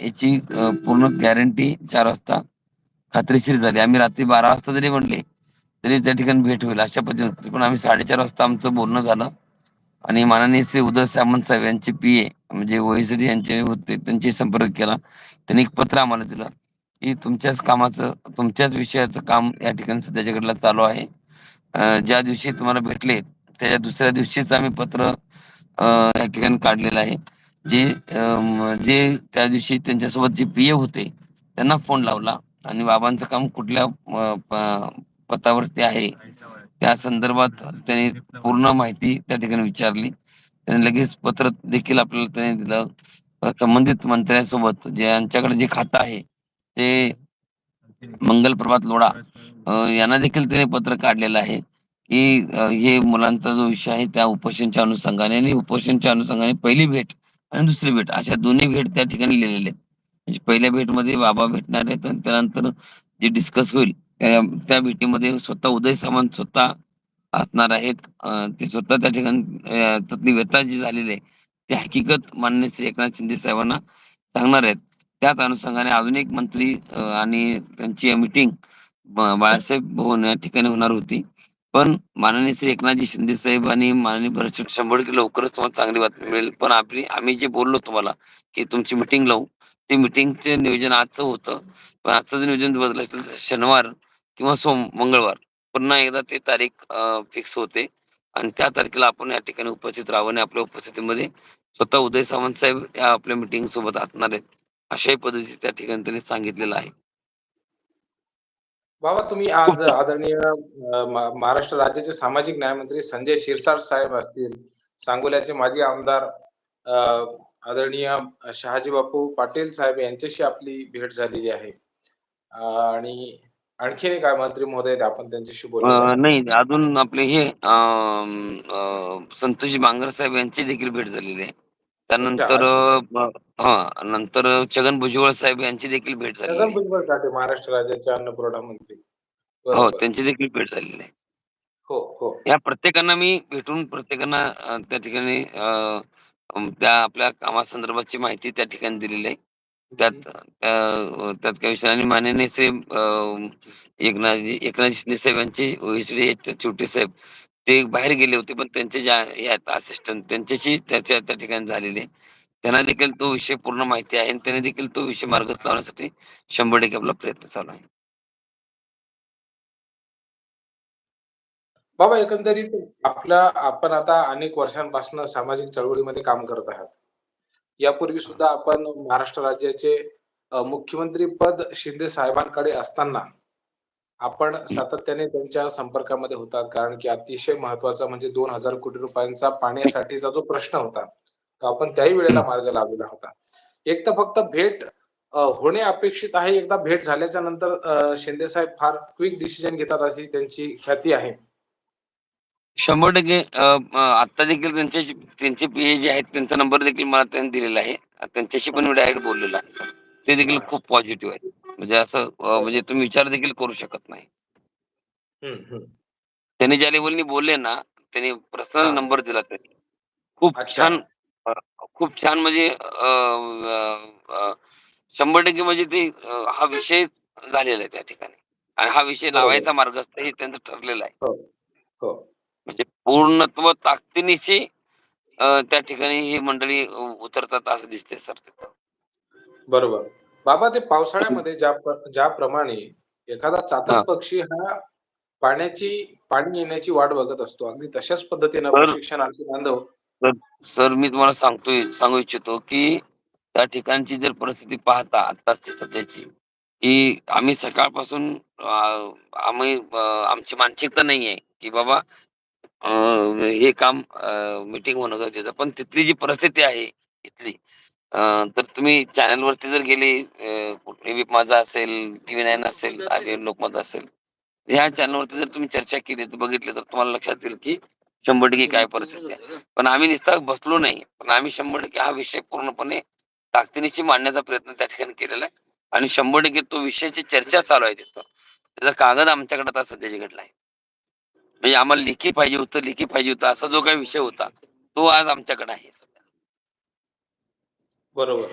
याची पूर्ण गॅरंटी चार वाजता खात्रीशीर झाली. आम्ही रात्री बारा वाजता जरी म्हणले तरी त्या ठिकाणी भेट होईल अशा पद्धतीने पण आम्ही साडेचार वाजता आमचं बोलणं झालं. आणि माननीय श्री उदय सामंत साहेब यांचे पी ए म्हणजे ओएसडी यांचे होते त्यांची संपर्क केला. त्यांनी एक पत्र आम्हाला दिलं की तुमच्याच कामाचं तुमच्याच विषयाचं काम या ठिकाणी सध्याच्याकडला चालू आहे. ज्या दिवशी तुम्हाला भेटले त्याच्या दुसऱ्या दिवशीच आम्ही पत्र या ठिकाणी काढलेलं आहे. जे जे त्या दिवशी त्यांच्यासोबत जे पी ए होते त्यांना फोन लावला. आणि बाबांचं काम कुठल्या पथावरती आहे त्या संदर्भात त्यांनी पूर्ण माहिती त्या ठिकाणी विचारली. त्यांनी लगेच पत्र देखील आपल्याला त्यांनी दिलं. संबंधित मंत्र्यांसोबत जे यांच्याकडे जे खातं आहे ते मंगल प्रभात लोढा यांना देखील त्याने पत्र काढलेलं आहे की हे मुलांचा जो विषय आहे त्या उपोषणच्या अनुषंगाने आणि उपोषणच्या अनुषंगाने पहिली भेट आणि दुसरी भेट. अशा दोन्ही भेट त्या ठिकाणी लिहिलेल्या आहेत. म्हणजे पहिल्या भेटमध्ये बाबा भेटणार आहेत आणि त्यानंतर जे डिस्कस होईल त्या भेटीमध्ये स्वतः उदय सामंत स्वतः असणार आहेत. ते स्वतः त्या ठिकाणी त्यातली व्यथा जी झालेली आहे ती हकीकत मान्य श्री एकनाथ शिंदे साहेबांना सांगणार आहेत. त्याच अनुषंगाने अजून एक मंत्री आणि त्यांची मीटिंग बाळासाहेब भवन या ठिकाणी होणार होती. पण माननीय श्री एकनाथजी शिंदे साहेब आणि माननीय भरत शंभर टक्के लवकरच तुम्हाला चांगली बातमी मिळेल. पण आपली आम्ही जे बोललो तुम्हाला की तुमची मिटिंग लावू ते मिटिंगचे नियोजन आजचं होतं. पण आजचं जर नियोजन बदल असेल शनिवार किंवा सोम मंगळवार. पुन्हा एकदा ते तारीख फिक्स होते. आणि त्या तारखेला आपण या ठिकाणी उपस्थित राहावं आणि आपल्या उपस्थितीमध्ये स्वतः उदय सावंत साहेब या आपल्या मिटिंग सोबत असणार आहेत. अशाही पद्धतीने त्या ठिकाणी त्यांनी सांगितलेलं आहे. बाबा तुम्ही आज आदरणीय महाराष्ट्र राज्याचे सामाजिक न्यायमंत्री संजय शिरसाट साहेब असतील सांगोल्याचे माजी आमदार आदरणीय शहाजी बापू पाटील साहेब यांच्याशी आपली भेट झालेली आहे. आणि आणखीन काय मंत्री महोदय आहेत, आपण त्यांच्याशी बोल. नाही अजून आपले हे संतोषी बांगर साहेब यांची देखील भेट झालेली आहे. त्यानंतर हा नंतर छगन भुजबळ साहेब यांची देखील भेट झालेली छगन आहे भुजबळ साहेब महाराष्ट्र राज्याचे अन्नपुरवठा मंत्री? हो बरोबर. त्यांची देखील भेट झालेली आहे. हो हो. या प्रत्येकांना मी भेटून प्रत्येकांना अ, त्या ठिकाणी अ, त्या आपल्या कामासंदर्भातची माहिती त्या ठिकाणी दिलेली आहे. त्यात अ, त्यात काही विषय आणि माननीय श्री अ, एकनाथजी एकनाथ शिंदे साहेब यांचे ओएसडी आहेत छोटे साहेब ते बाहेर गेले होते पण त्यांचे ज्या हे आहेत असिस्टंट त्यांच्याशी त्याच्या त्या ठिकाणी झालेले त्यांना देखील तो विषय पूर्ण माहिती आहे आणि त्यांनी देखील तो विषय मार्ग लावण्यासाठी शंभर टक्के आपला प्रयत्न चालू आहे. बाबा एकंदरीत आपल्या आपण आता अनेक वर्षांपासून सामाजिक चळवळीमध्ये काम करत आहात. यापूर्वी सुद्धा आपण महाराष्ट्र राज्याचे मुख्यमंत्री पद शिंदे साहेबांकडे असताना आपण सातत्याने त्यांच्या संपर्कामध्ये होतात. कारण की अतिशय महत्त्वाचा म्हणजे दोन हजार कोटी रुपयांचा पाण्यासाठीचा जो प्रश्न होता तो आपण त्याही वेळेला मार्ग लावलेला होता. एक तर फक्त भेट होणे अपेक्षित आहे. एकदा भेट झाल्याच्यानंतर शिंदे साहेब फार क्विक डिसिजन घेतात अशी त्यांची ख्याती आहे. शंभर टक्के आता देखील त्यांच्याशी त्यांचे पीए जे आहेत त्यांचा नंबर देखील मला त्यांनी दिलेला आहे. त्यांच्याशी पण मी डायरेक्ट बोललेलो आहे. ते देखील खूप पॉझिटिव्ह आहे म्हणजे असं म्हणजे तुम्ही विचार देखील करू शकत नाही. त्यांनी ज्या लेवलनी बोलले ना त्यांनी पर्सनल हा. नंबर दिला त्यांनी खूप. छान खूप छान म्हणजे शंभर टक्के म्हणजे ते हा विषय झालेला आहे त्या ठिकाणी आणि हा विषय बरोबर. लावायचा मार्गस्थ हे त्यांचं ठरलेलं आहे हो हो म्हणजे पूर्णत्व ताकदीनिशी त्या ठिकाणी ही मंडळी उतरतात असं दिसतंय सर तिथं. बरोबर. बाबा ते पावसाळ्यामध्ये ज्या ज्याप्रमाणे एखादा चातक. पक्षी हा पाण्याची पाणी येण्याची वाट बघत असतो. अगदी तशाच पद्धतीनं तर प्रशिक्षणार्थी बांधव सर मी तुम्हाला सांगतोय सांगू इच्छितो, की त्या ठिकाणची जर परिस्थिती पाहता आत्ताची सध्याची, की आम्ही सकाळपासून आम्ही आमची मानसिकता नाही आहे, की बाबा हे काम मीटिंग होणं गरजेचं. पण तिथली जी परिस्थिती आहे इथली अ, तर तुम्ही चॅनलवरती जर गेले अ, माझा असेल, टीव्ही नाईन असेल, आय लोकमत असेल, ह्या चॅनलवरती जर तुम्ही चर्चा केली तर बघितलं तर तुम्हाला लक्षात येईल, की 100% काय परिस्थिती आहे. पण आम्ही नुसता बसलो नाही. पण आम्ही 100% हा विषय पूर्णपणे ताकदीनिशी मांडण्याचा प्रयत्न त्या ठिकाणी केलेला आहे आणि 100% तो विषयाची चर्चा चालू आहे तिथं. त्याचा कागद आमच्याकडे आता सध्या घडला आहे. म्हणजे आम्हाला लेखी पाहिजे होतं, लेखी पाहिजे होतं असा जो काही विषय होता, तो आज आमच्याकडे आहे. बरोबर.